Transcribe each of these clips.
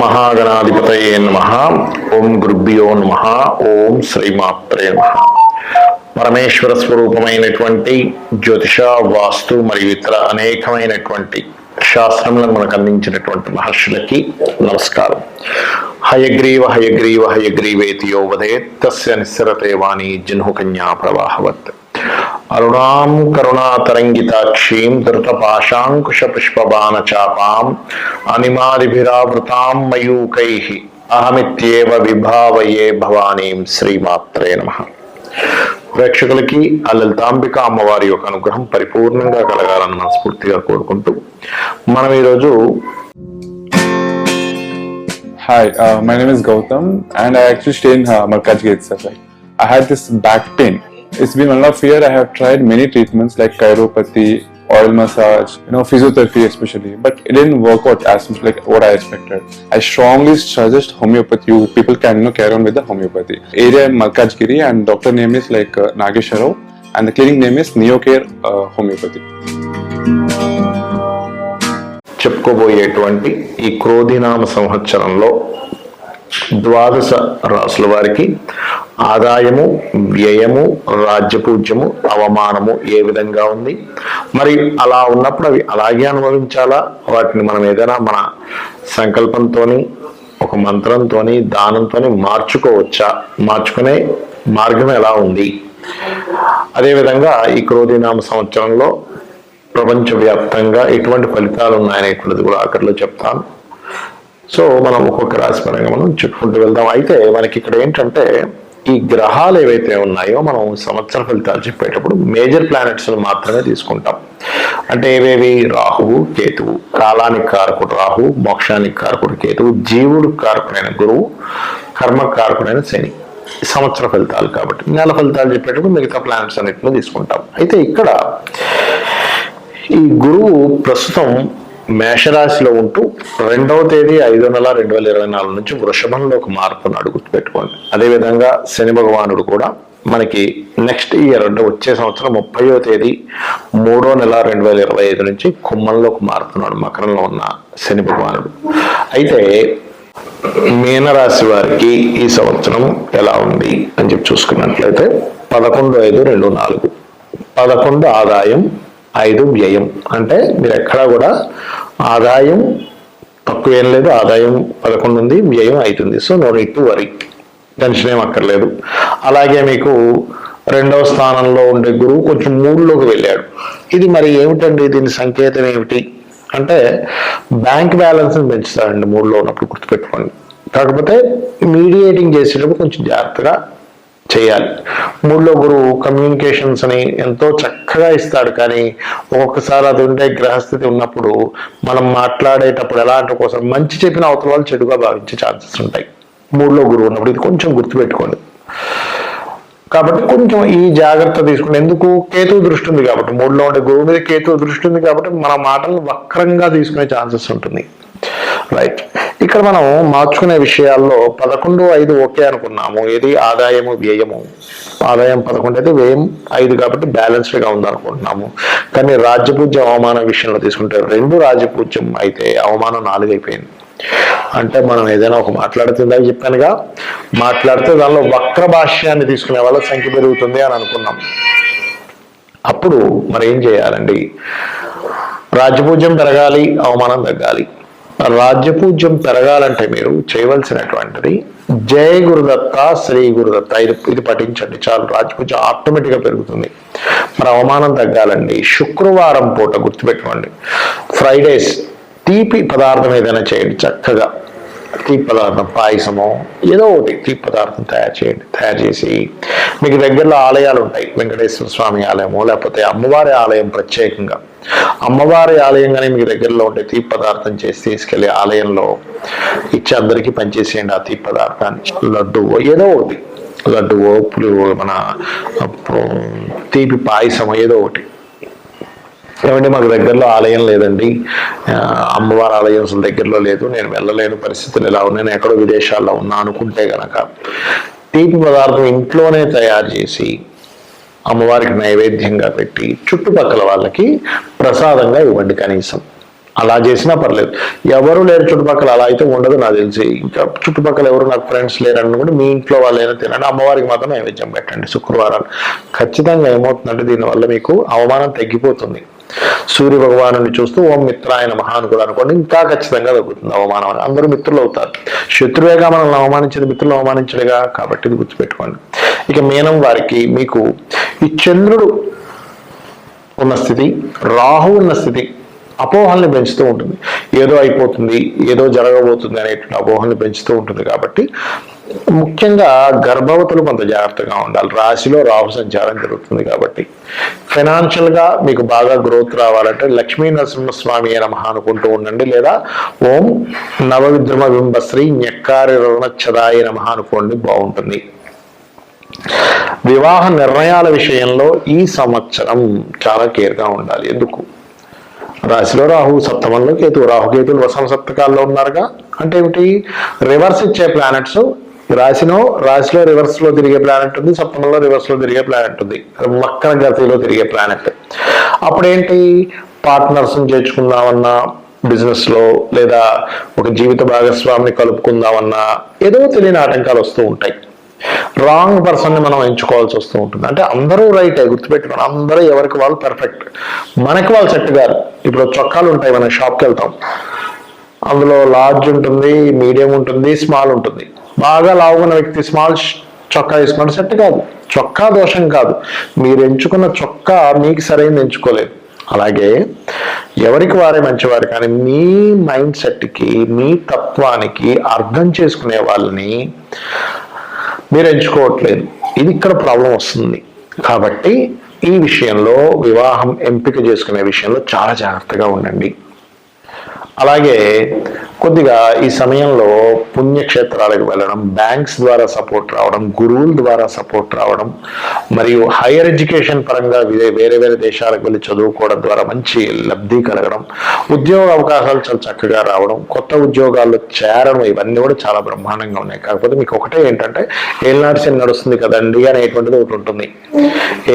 మహాగణాధిపతయే నమ. ఓం గురుభ్యో నమ. ఓం శ్రీమాత్రే నమ. పరమేశ్వర స్వరూపమైనటువంటి జ్యోతిష వాస్తు మరియు ఇతర అనేకమైనటువంటి శాస్త్రములను మనకు అందించినటువంటి మహర్షులకి నమస్కారం. హయగ్రీవ హయగ్రీవ హయగ్రీవేతి యోవదే తస్య నిస్సరతే వాణి జన్హు కన్యా ప్రవాహవత్. అరుణాం కరుణాతరంగితాక్షీం ధృతపాశాంకుశ పుష్పబాణ అనిమాదిభిరావృతాం మయూకై అహమిత్యేవ విభావయే భవానీం శ్రీమాత్రే నమ ప్రేక్షకులకి ఆ లలితాంబిక అమ్మవారి యొక్క అనుగ్రహం పరిపూర్ణంగా కలగాలని మనస్ఫూర్తిగా కోరుకుంటూ మనం ఈరోజు hi my name is Gautam and I actually stay in Markaz gate sir I had this back pain. It's been one of fear. I have tried many treatments like chiropathy, oil massage, you know, physiotherapy especially, but it didn't work out as much like what I expected. I strongly suggest homeopathy. People can you know carry on with the homeopathy. Area Malkajgiri and doctor name is like uh, Nagesharov, and the clinic name is Neocare uh, Homeopathy. చెప్పుకోబోయేటువంటి ఈ క్రోధినామ సంవత్సరంలో ద్వాదశ రాసుల వారికి ఆదాయము వ్యయము రాజ్యపూజ్యము అవమానము ఏ విధంగా ఉంది? మరి అలా ఉన్నప్పుడు అవి అలాగే అనుభవించాలా? వాటిని మనం ఏదైనా మన సంకల్పంతోని ఒక మంత్రంతోని దానంతోని మార్చుకోవచ్చా? మార్చుకునే మార్గం ఎలా ఉంది? అదేవిధంగా ఈ క్రోధినామ సంవత్సరంలో ప్రపంచవ్యాప్తంగా ఎటువంటి ఫలితాలు ఉన్నాయనేటువంటిది కూడా ఆఖరిలో చెప్తాను. సో మనం ఒక్కొక్క రాశి పరంగా మనం చెప్పుకుంటూ వెళ్దాం. అయితే మనకి ఇక్కడ ఏంటంటే ఈ గ్రహాలు ఏవైతే ఉన్నాయో మనం సంవత్సర ఫలితాలు చెప్పేటప్పుడు మేజర్ ప్లానెట్స్ను మాత్రమే తీసుకుంటాం. అంటే ఏవేవి? రాహువు కేతువు. కాలానికి కారకుడు రాహు మోక్షానికి కారకుడు కేతువు జీవుడు కారకుడైన గురువు కర్మ కారకుడైన శని. సంవత్సర ఫలితాలు కాబట్టి నెల ఫలితాలు చెప్పేటప్పుడు మిగతా ప్లానెట్స్ అన్నింటినీ తీసుకుంటాం. అయితే ఇక్కడ ఈ గురువు ప్రస్తుతం మేషరాశిలో ఉంటూ రెండవ తేదీ ఐదో నెల రెండు వేల ఇరవై నాలుగు నుంచి వృషభంలో ఒక మార్పును అడుగు పెట్టుకోండి. అదేవిధంగా శని భగవానుడు కూడా మనకి నెక్స్ట్ ఇయర్ అంటే వచ్చే సంవత్సరం ముప్పయో తేదీ మూడో నెల రెండు వేల ఇరవై ఐదు నుంచి కుమ్మంలో ఒక మారుతున్నాడు మకరంలో ఉన్న శని భగవానుడు. అయితే మీనరాశి వారికి ఈ సంవత్సరం ఎలా ఉంది అని చెప్పి చూసుకున్నట్లయితే పదకొండు ఐదు రెండు నాలుగు. పదకొండు ఆదాయం ఐదు వ్యయం. అంటే మీరు ఎక్కడా కూడా ఆదాయం తక్కువ ఏం లేదు ఆదాయం పదకొండు ఉంది వ్యయం అవుతుంది so no need to worry. Tension ఏం అక్కర్లేదు. అలాగే మీకు రెండవ స్థానంలో ఉండే గురువు కొంచెం మూడులోకి వెళ్ళాడు. ఇది మరి ఏమిటండి? దీని సంకేతం ఏమిటి? అంటే బ్యాంక్ బ్యాలెన్స్ని పెంచుతాడండి మూడులో ఉన్నప్పుడు గుర్తుపెట్టుకోండి. కాకపోతే మీడియేటింగ్ చేసేటప్పుడు కొంచెం జాగ్రత్తగా చేయాలి. మూడో గురువు కమ్యూనికేషన్స్ అని ఎంతో చక్కగా ఇస్తాడు. కానీ ఒక్కొక్కసారి అది ఉండే గ్రహస్థితి ఉన్నప్పుడు మనం మాట్లాడేటప్పుడు ఎలాంటి కోసం మంచి చెప్పిన అవతల వాళ్ళు చెడుగా భావించే ఛాన్సెస్ ఉంటాయి. మూడులో గురువు ఉన్నప్పుడు ఇది కొంచెం గుర్తుపెట్టుకోండి. కాబట్టి కొంచెం ఈ జాగ్రత్త తీసుకుంటే ఎందుకు? కేతు దృష్టి ఉంది కాబట్టి మూడులో ఉండే గురువు మీద కేతు దృష్టి ఉంది కాబట్టి మన మాటలను వక్రంగా తీసుకునే ఛాన్సెస్ ఉంటుంది. రైట్ ఇక్కడ మనం మార్చుకునే విషయాల్లో పదకొండు ఐదు ఓకే అనుకున్నాము. ఏది? ఆదాయము వ్యయము. ఆదాయం పదకొండు అయితే వ్యయం ఐదు కాబట్టి బ్యాలెన్స్డ్గా ఉందనుకుంటున్నాము. కానీ రాజ్యపూజ్యం అవమానం విషయంలో తీసుకుంటే రెండు రాజ్యపూజ్యం అయితే అవమానం నాలుగు అయిపోయింది అంటే మనం ఏదైనా ఒక మాట్లాడుతుందా చెప్పానుగా? మాట్లాడితే దానిలో వక్ర భాష్యాన్ని తీసుకునే వాళ్ళ సంఖ్య పెరుగుతుంది అని అనుకున్నాం. అప్పుడు మరి ఏం చేయాలండి? రాజ్యపూజ్యం పెరగాలి అవమానం తగ్గాలి. రాజ్యపూజ్యం పెరగాలంటే మీరు చేయవలసినటువంటిది జయ గురుదత్త శ్రీ గురుదత్త. ఇది ఇది పఠించండి చాలు. రాజ్యపూజ ఆటోమేటిక్గా పెరుగుతుంది. మరి అవమానం తగ్గాలండి. శుక్రవారం పూట గుర్తుపెట్టుకోండి. ఫ్రైడేస్ తీపి పదార్థం ఏదైనా చేయండి చక్కగా. తీపి పదార్థం పాయసము ఏదో ఒకటి తీపి పదార్థం తయారు చేయండి తయారు చేసి మీకు దగ్గరలో ఆలయాలు ఉంటాయి వెంకటేశ్వర స్వామి ఆలయము లేకపోతే అమ్మవారి ఆలయం ప్రత్యేకంగా. అమ్మవారి ఆలయంగానే మీకు దగ్గరలో ఉంటే తీపి పదార్థం చేసి తీసుకెళ్ళి ఆలయంలో ఇచ్చి అందరికీ పనిచేసేయండి ఆ తీపి పదార్థాన్ని లడ్డు ఏదో ఒకటి. లడ్డువో పులి మన అప్పుడు తీపి పాయసం ఏదో ఒకటి. ఏమంటే మాకు దగ్గరలో ఆలయం లేదండి. అమ్మవారి ఆలయం అసలు దగ్గరలో లేదు. నేను వెళ్ళలేని పరిస్థితులు ఎలా ఉన్నాయి? నేను ఎక్కడో విదేశాల్లో ఉన్నా అనుకుంటే గనక తీపి పదార్థం ఇంట్లోనే తయారు చేసి అమ్మవారికి నైవేద్యంగా పెట్టి చుట్టుపక్కల వాళ్ళకి ప్రసాదంగా ఇవ్వండి కనీసం. అలా చేసినా పర్లేదు. ఎవరు లేరు చుట్టుపక్కల అలా అయితే ఉండదు నాకు తెలిసి. ఇంకా చుట్టుపక్కల ఎవరు నాకు ఫ్రెండ్స్ లేరని కూడా మీ ఇంట్లో వాళ్ళైనా తినండి. అమ్మవారికి మాత్రం నైవేద్యం పెట్టండి శుక్రవారాలు. ఖచ్చితంగా ఏమవుతుందంటే దీనివల్ల మీకు అవమానం తగ్గిపోతుంది. సూర్య భగవాను చూస్తూ ఓం మిత్రాయన మహాన్ కూడా అనుకోండి. ఇంకా ఖచ్చితంగా తగ్గుతుంది అవమానం అని అందరూ మిత్రులు అవుతారు. శత్రువేగా మనల్ని అవమానించేది మిత్రులు అవమానించడుగా కాబట్టి ఇది గుర్తుపెట్టుకోండి. ఇక మీనం వారికి మీకు ఈ చంద్రుడు ఉన్న స్థితి రాహు ఉన్న స్థితి అపోహల్ని పెంచుతూ ఉంటుంది. ఏదో అయిపోతుంది ఏదో జరగబోతుంది అనేటువంటి అపోహల్ని పెంచుతూ ఉంటుంది కాబట్టి ముఖ్యంగా గర్భవతులు కొంత జాగ్రత్తగా ఉండాలి. రాశిలో రాహు సంచారం జరుగుతుంది కాబట్టి ఫైనాన్షియల్గా మీకు బాగా గ్రోత్ రావాలంటే లక్ష్మీ నరసింహస్వామి అయిన మహా అనుకుంటూ ఉండండి. లేదా ఓం నవవిద్రమ బింబశ్రీ ñెక్కారి రుణచ్చదాయ నమ అనుకోండి బాగుంటుంది. వివాహ నిర్ణయాల విషయంలో ఈ సంవత్సరం చాలా కేర్గా ఉండాలి. ఎందుకు? రాశిలో రాహువు సప్తమంలో కేతు రాహుకేతులు వసమ సప్తకాల్లో ఉన్నారుగా. అంటే ఏమిటి? రివర్స్ ఇచ్చే ప్లానెట్స్ రాశిలో రాశిలో రివర్స్లో తిరిగే ప్లానెట్ ఉంది సప్తమంలో రివర్స్లో తిరిగే ప్లానెట్ ఉంది. మక్కన గతిలో తిరిగే ప్లానెట్ అప్పుడేంటి? పార్ట్నర్స్ని చేర్చుకుందామన్నా బిజినెస్లో లేదా ఒక జీవిత భాగస్వామిని కలుపుకుందామన్నా ఏదో తెలియని ఆటంకాలు వస్తూ ఉంటాయి. రాంగ్ పర్సన్ని మనం ఎంచుకోవాల్సి వస్తూ ఉంటుంది. అంటే అందరూ రైట్ గుర్తుపెట్టుకోండి. అందరూ ఎవరికి వాళ్ళు పర్ఫెక్ట్ మనకి వాళ్ళు సెట్ గారు ఇప్పుడు చొక్కాలు ఉంటాయి మనం షాప్కి వెళ్తాం. అందులో లార్జ్ ఉంటుంది మీడియం ఉంటుంది స్మాల్ ఉంటుంది. బాగా లావుకున్న వ్యక్తి స్మాల్ చొక్కా వేసుకుంటే సెట్ కాదు. చొక్కా దోషం కాదు. మీరు ఎంచుకున్న చొక్కా మీకు సరైనది ఎంచుకోలేదు. అలాగే ఎవరికి వారే మంచివారు కానీ మీ మైండ్ సెట్కి మీ తత్వానికి అర్థం చేసుకునే వాళ్ళని మీరు ఎంచుకోవట్లేదు. ఇది ఇక్కడ ప్రాబ్లం వస్తుంది. కాబట్టి ఈ విషయంలో వివాహం ఎంపిక చేసుకునే విషయంలో చాలా జాగ్రత్తగా ఉండండి. అలాగే కొద్దిగా ఈ సమయంలో పుణ్యక్షేత్రాలకు వెళ్ళడం బ్యాంక్స్ ద్వారా సపోర్ట్ రావడం గురువుల ద్వారా సపోర్ట్ రావడం మరియు హైయర్ ఎడ్యుకేషన్ పరంగా వేరే వేరే దేశాలకు వెళ్ళి చదువుకోవడం ద్వారా మంచి లబ్ధి కలగడం ఉద్యోగ అవకాశాలు చాలా చక్కగా రావడం కొత్త ఉద్యోగాల్లో చేరడం ఇవన్నీ కూడా చాలా బ్రహ్మాండంగా ఉన్నాయి. కాకపోతే మీకు ఒకటే ఏంటంటే ఏల్నాటి శని నడుస్తుంది కదండి అనేటువంటిది ఒకటి ఉంటుంది.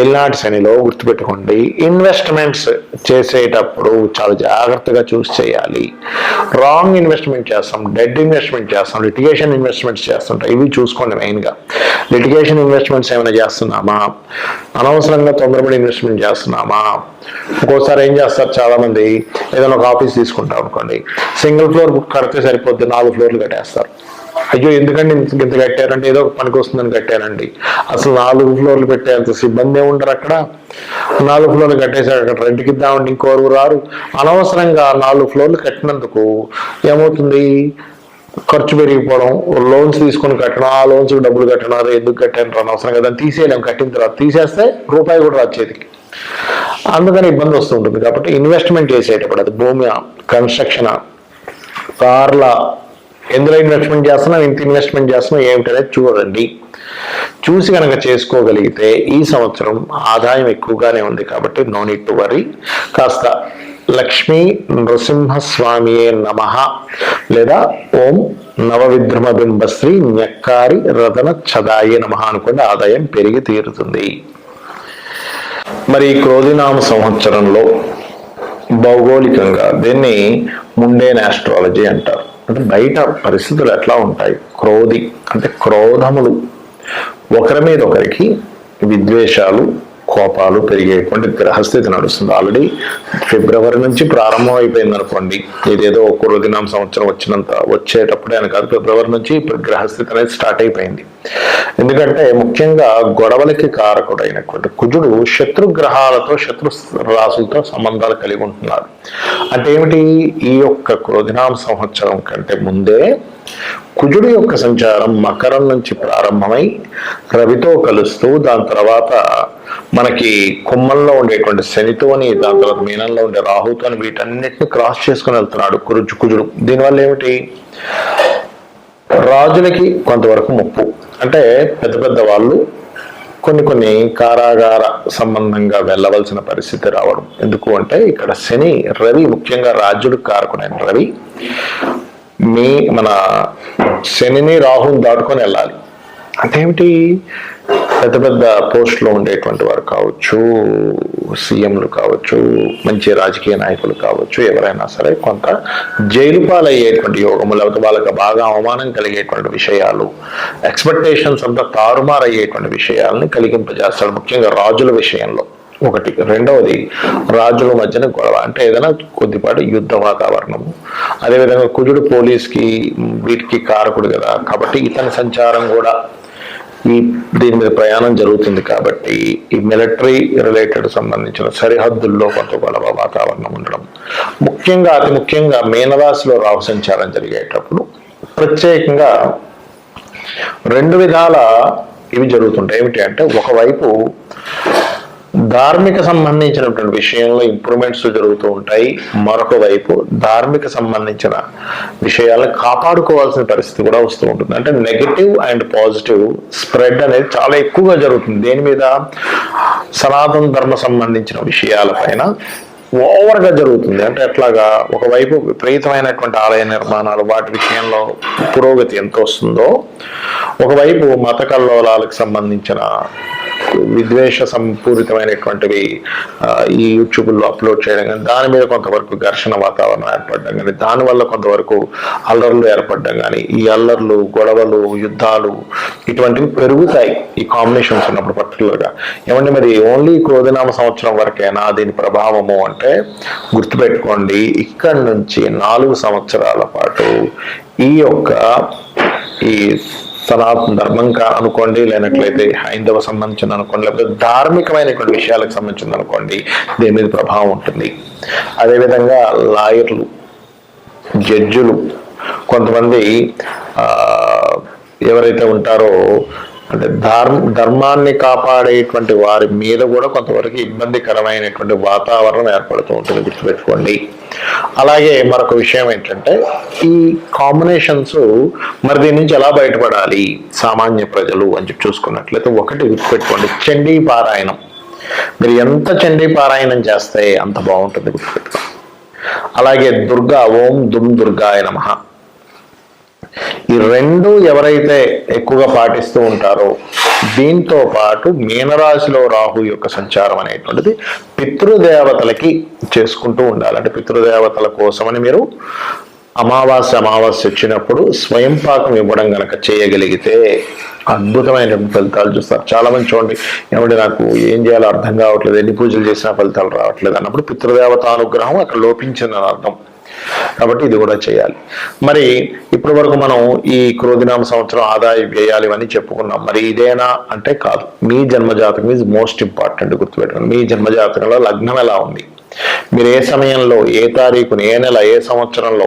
ఏల్నాటి శనిలో గుర్తుపెట్టుకోండి ఇన్వెస్ట్మెంట్స్ చేసేటప్పుడు చాలా జాగ్రత్తగా చూసి చేయాలి. రాంగ్ ఇన్వెస్ట్ ఇన్వెస్ట్మెంట్ చేస్తాం డెడ్ ఇన్వెస్ట్మెంట్ చేస్తాం లిటిగేషన్ ఇన్వెస్ట్మెంట్స్ చేస్తుంటాం. ఇవి చూసుకోండి మెయిన్గా లిటిగేషన్ ఇన్వెస్ట్మెంట్స్ ఏమైనా చేస్తున్నామా? అనవసరంగా తొందరపడి ఇన్వెస్ట్మెంట్ చేస్తున్నామా? ఒక్కోసారి ఏం చేస్తారు చాలామంది? ఏదైనా ఒక ఆఫీస్ తీసుకుంటాం అనుకోండి. సింగిల్ ఫ్లోర్ కడితే సరిపోద్ది నాలుగు ఫ్లోర్లు కట్టేస్తారు. అయ్యో ఎందుకండి ఇంత ఇంత కట్టారంటే ఏదో పనికి వస్తుందని కట్టారండి. అసలు నాలుగు ఫ్లోర్లు పెట్టేంత సిబ్బంది ఉండరు అక్కడ? నాలుగు ఫ్లోర్లు కట్టేశారు అక్కడ రెంట్కి ఇద్దామంటే ఇంకోరు రారు. అనవసరంగా నాలుగు ఫ్లోర్లు కట్టినందుకు ఏమవుతుంది? ఖర్చు పెరిగిపోవడం లోన్స్ తీసుకొని కట్టడం ఆ లోన్స్ డబ్బులు కట్టడం అదే ఎందుకు కట్టాను అనవసరం కదా తీసేయలేం కట్టిన తర్వాత తీసేస్తే రూపాయి కూడా రాదు అందుకని ఇబ్బంది వస్తూ ఉంటుంది కాబట్టి ఇన్వెస్ట్మెంట్ చేసేటప్పుడు అది భూమి కన్స్ట్రక్షన్ కార్ల ఎందులో ఇన్వెస్ట్మెంట్ చేస్తున్నాం ఇంత ఇన్వెస్ట్మెంట్ చేస్తున్నాం ఏమిటనేది చూడండి. చూసి కనుక చేసుకోగలిగితే ఈ సంవత్సరం ఆదాయం ఎక్కువగానే ఉంది కాబట్టి నో నీట్ టు వరీ కాస్త లక్ష్మీ నృసింహస్వామియే నమ లేదా ఓం నవవిద్రమ బింబశ్రీ న్యక్కారి రతన చదాయ నమ అనుకుని ఆదాయం పెరిగి తీరుతుంది. మరి క్రోధినామ సంవత్సరంలో భౌగోళికంగా దీన్ని ముండేన్ ఆస్ట్రాలజీ అంటారు. అంటే బయట పరిస్థితులు ఎట్లా ఉంటాయి? క్రోధి అంటే క్రోధములు. ఒకరి మీద ఒకరికి విద్వేషాలు కోపాలు పెరిగేటువంటి గ్రహస్థితి నడుస్తుంది. ఆల్రెడీ ఫిబ్రవరి నుంచి ప్రారంభం అయిపోయింది అనుకోండి. ఇదేదో ఒక రోజునామ సంవత్సరం వచ్చినంత వచ్చేటప్పుడే అని కాదు ఫిబ్రవరి నుంచి గ్రహస్థితి అనేది స్టార్ట్ అయిపోయింది. ఎందుకంటే ముఖ్యంగా గొడవలకి కారకుడైనటువంటి కుజుడు శత్రు గ్రహాలతో శత్రు రాసులతో సంబంధాలు కలిగి ఉంటున్నారు అంటే ఏమిటి? ఈ యొక్క క్రోధినామ సంవత్సరం కంటే ముందే కుజుడు యొక్క సంచారం మకరం నుంచి ప్రారంభమై రవితో కలుస్తూ దాని తర్వాత మనకి కుమ్మంలో ఉండేటువంటి శనితోని దాని తర్వాత మీనంలో ఉండే రాహుతోని వీటన్నిటిని క్రాస్ చేసుకుని వెళ్తున్నాడు కురుజు కుజుడు. దీనివల్ల ఏమిటి? రాజులకి కొంతవరకు ముప్పు. అంటే పెద్ద పెద్ద వాళ్ళు కొన్ని కొన్ని కారాగార సంబంధంగా వెళ్ళవలసిన పరిస్థితి రావడం. ఎందుకు అంటే ఇక్కడ శని రవి ముఖ్యంగా రాజ్యుడు కారకుడైన రవి మీ మన శనిని రాహుని దాటుకొని వెళ్ళాలి. అంటే ఏమిటి? పెద్ద పెద్ద పోస్ట్లో ఉండేటువంటి వారు కావచ్చు సీఎంలు కావచ్చు మంచి రాజకీయ నాయకులు కావచ్చు ఎవరైనా సరే కొంత జైలు పాలయ్యేటువంటి యోగము లేకపోతే వాళ్ళకి బాగా అవమానం కలిగేటువంటి విషయాలు ఎక్స్పెక్టేషన్స్ అంతా తారుమారు అయ్యేటువంటి విషయాలని కలిగింపజేస్తాడు ముఖ్యంగా రాజుల విషయంలో ఒకటి. రెండవది రాజుల మధ్యన గొడవ. అంటే ఏదైనా కొద్దిపాటి యుద్ధ వాతావరణము. అదేవిధంగా కుజుడు పోలీస్కి వీటికి కారకుడు కదా. కాబట్టి ఇతని సంచారం కూడా ఈ దీని మీద ప్రయాణం జరుగుతుంది కాబట్టి ఈ మిలిటరీ రిలేటెడ్ సంబంధించిన సరిహద్దుల్లో కొంత గొడవ వాతావరణం ఉండడం. ముఖ్యంగా అతి ముఖ్యంగా మీనరాశిలో రాహు సంచారం జరిగేటప్పుడు ప్రత్యేకంగా రెండు విధాల ఇవి జరుగుతుంటాయి. ఏమిటి అంటే ఒకవైపు ధార్మిక సంబంధించినటువంటి విషయంలో ఇంప్రూవ్మెంట్స్ జరుగుతూ ఉంటాయి. మరొక వైపు ధార్మిక సంబంధించిన విషయాలను కాపాడుకోవాల్సిన పరిస్థితి కూడా వస్తూ ఉంటుంది. అంటే నెగటివ్ అండ్ పాజిటివ్ స్ప్రెడ్ అనేది చాలా ఎక్కువగా జరుగుతుంది. దేని మీద? సనాతన ధర్మ సంబంధించిన విషయాలపైన ఓవర్గా జరుగుతుంది. అంటే ఎట్లాగా? ఒకవైపు విపరీతమైనటువంటి ఆలయ నిర్మాణాలు వాటి విషయంలో పురోగతి ఎంత వస్తుందో. ఒకవైపు మత కల్లోలాలకు సంబంధించిన విద్వేష సంపూరితమైనటువంటివి ఈ యూట్యూబ్లో అప్లోడ్ చేయడం కానీ దాని మీద కొంతవరకు ఘర్షణ వాతావరణం ఏర్పడడం కానీ దానివల్ల కొంతవరకు అల్లర్లు ఏర్పడడం కానీ ఈ అల్లర్లు గొడవలు యుద్ధాలు ఇటువంటివి పెరుగుతాయి ఈ కాంబినేషన్స్ ఉన్నప్పుడు పర్టికులర్గా ఏమంటే మరి ఓన్లీ క్రోధనామ సంవత్సరం వరకేనా దీని ప్రభావము అంటే గుర్తుపెట్టుకోండి ఇక్కడ నుంచి నాలుగు సంవత్సరాల పాటు ఈ యొక్క ఈ సనాతన ధర్మం కా అనుకోండి లేనట్లయితే హైందవ సంబంధించిన అనుకోండి లేకపోతే ధార్మికమైనటువంటి విషయాలకు సంబంధించింది అనుకోండి దీని మీద ప్రభావం ఉంటుంది. అదేవిధంగా లాయర్లు జడ్జులు కొంతమంది ఎవరైతే ఉంటారో అంటే ధర్మ ధర్మాన్ని కాపాడేటువంటి వారి మీద కూడా కొంతవరకు ఇబ్బందికరమైనటువంటి వాతావరణం ఏర్పడుతూ ఉంటుంది గుర్తుపెట్టుకోండి. అలాగే మరొక విషయం ఏంటంటే ఈ కాంబినేషన్స్ మరి దీని నుంచి ఎలా బయటపడాలి సామాన్య ప్రజలు అని చెప్పి చూసుకున్నట్లయితే ఒకటి గుర్తుపెట్టుకోండి చండీ పారాయణం. మీరు ఎంత చండీ పారాయణం చేస్తే అంత బాగుంటుంది గుర్తుపెట్టుకోండి. అలాగే దుర్గా ఓం దుమ్ దుర్గాయ నమః. ఈ రెండు ఎవరైతే ఎక్కువగా పాటిస్తూ ఉంటారో దీంతో పాటు మీనరాశిలో రాహు యొక్క సంచారం అనేటువంటిది పితృదేవతలకి చేసుకుంటూ ఉండాలి. అంటే పితృదేవతల కోసమని మీరు అమావాస్య అమావాస్య వచ్చినప్పుడు స్వయం పాకం ఇవ్వడం గనక చేయగలిగితే అద్భుతమైన ఫలితాలు చూస్తారు. చాలా మంది చూడండి ఏమంటే నాకు ఏం చేయాలో అర్థం కావట్లేదు ఎన్ని పూజలు చేసినా ఫలితాలు రావట్లేదు అన్నప్పుడు పితృదేవత అనుగ్రహం అక్కడ లోపించిందని అర్థం. కాబట్టి ఇది కూడా చేయాలి. మరి ఇప్పటి వరకు మనం ఈ క్రోధినామ సంవత్సరం ఆదాయ వ్యయాలు ఇవన్నీ చెప్పుకున్నాం. మరి ఇదేనా అంటే కాదు. మీ జన్మజాతకం ఈజ్ మోస్ట్ ఇంపార్టెంట్ గుర్తుపెట్టుకోండి. మీ జన్మజాతకంలో లగ్నం ఎలా ఉంది? మీరు ఏ సమయంలో ఏ తారీఖున ఏ నెల ఏ సంవత్సరంలో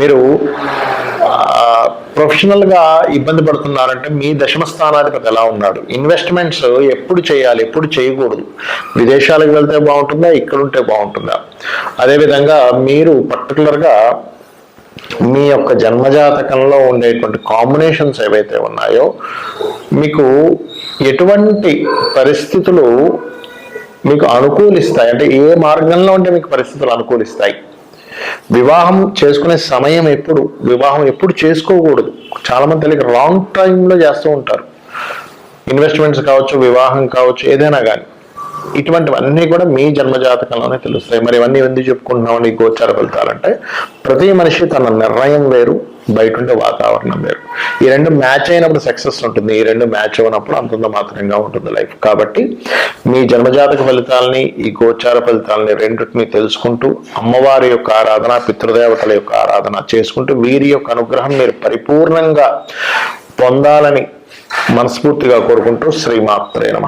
మీరు ప్రొఫెషనల్గా ఇబ్బంది పడుతున్నారంటే మీ దశమ స్థానాధిపతి ఎలా ఉన్నాడు? ఇన్వెస్ట్మెంట్స్ ఎప్పుడు చేయాలి ఎప్పుడు చేయకూడదు? విదేశాలకు వెళ్తే బాగుంటుందా? ఇక్కడ ఉంటే బాగుంటుందా? అదేవిధంగా మీరు పర్టికులర్గా మీ యొక్క జన్మజాతకంలో ఉండేటువంటి కాంబినేషన్స్ ఏవైతే ఉన్నాయో మీకు ఎటువంటి పరిస్థితులు మీకు అనుకూలిస్తాయి? అంటే ఏ మార్గంలో ఉంటే మీకు పరిస్థితులు అనుకూలిస్తాయి? వివాహం చేసుకునే సమయం ఎప్పుడు వివాహం ఎప్పుడు చేసుకోకూడదు. చాలా మంది తెలియక రాంగ్ టైంలో చేస్తూ ఉంటారు. ఇన్వెస్ట్మెంట్స్ కావచ్చు వివాహం కావచ్చు ఏదైనా కానీ ఇటువంటివన్నీ కూడా మీ జన్మజాతకంలోనే తెలుస్తాయి. మరి ఇవన్నీ ఎందుకు చెప్పుకుంటున్నామని గోచార ఫలితాలంటే ప్రతి మనిషి తన నిర్ణయం వేరు బయట ఉండే వాతావరణం వేరు. ఈ రెండు మ్యాచ్ అయినప్పుడు సక్సెస్ ఉంటుంది. ఈ రెండు మ్యాచ్ అయినప్పుడు అంతంత మాత్రంగా ఉంటుంది లైఫ్ కాబట్టి మీ జన్మజాతక ఫలితాలని ఈ గోచార ఫలితాలని రెండింటిని తెలుసుకుంటూ అమ్మవారి యొక్క ఆరాధన పితృదేవతల యొక్క ఆరాధన చేసుకుంటూ వీరి యొక్క అనుగ్రహం మీరు పరిపూర్ణంగా పొందాలని మనస్ఫూర్తిగా కోరుకుంటూ శ్రీమాత్రే నమ.